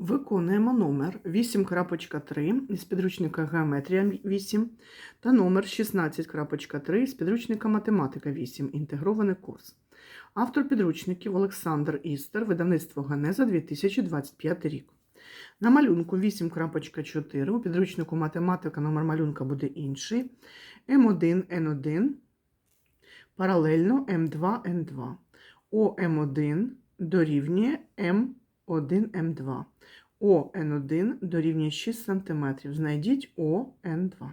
Виконуємо номер 8.3 із підручника Геометрія 8 та номер 16.3 з підручника Математика 8. Інтегрований курс. Автор підручників Олександр Істер, видавництво Генеза 2025 рік. На малюнку 8.4 у підручнику Математика номер малюнка буде інший. М1, Н1, паралельно М2, Н2. ОМ1 дорівнює М1, М2. ОН1 дорівнює 6 см. Знайдіть ОН2.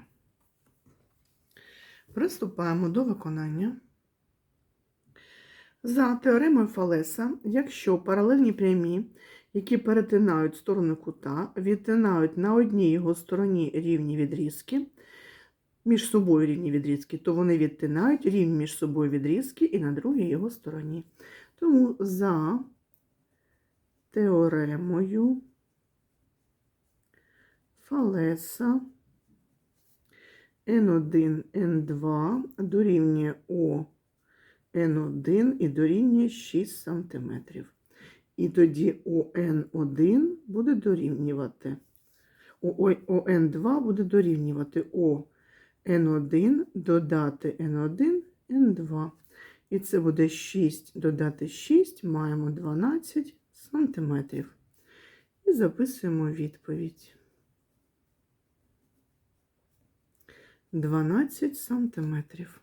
Приступаємо до виконання. За теоремою Фалеса, якщо паралельні прямі, які перетинають сторони кута, відтинають на одній його стороні рівні відрізки, між собою рівні відрізки, то вони відтинають рівні між собою відрізки і на другій його стороні. Тому за теоремою Фалеса N1, N2 дорівнює О N1 і дорівнює 6 см. І тоді ОН1 буде дорівнювати. ОН2 буде дорівнювати ОН1 додати N1, N2. І це буде 6 додати 6, маємо 12 сантиметрів. І записуємо відповідь. 12 сантиметрів.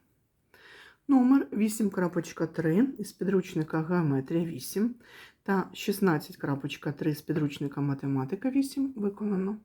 Номер 8.3 із підручника Геометрія 8 та 16.3 з підручника Математика 8 виконано.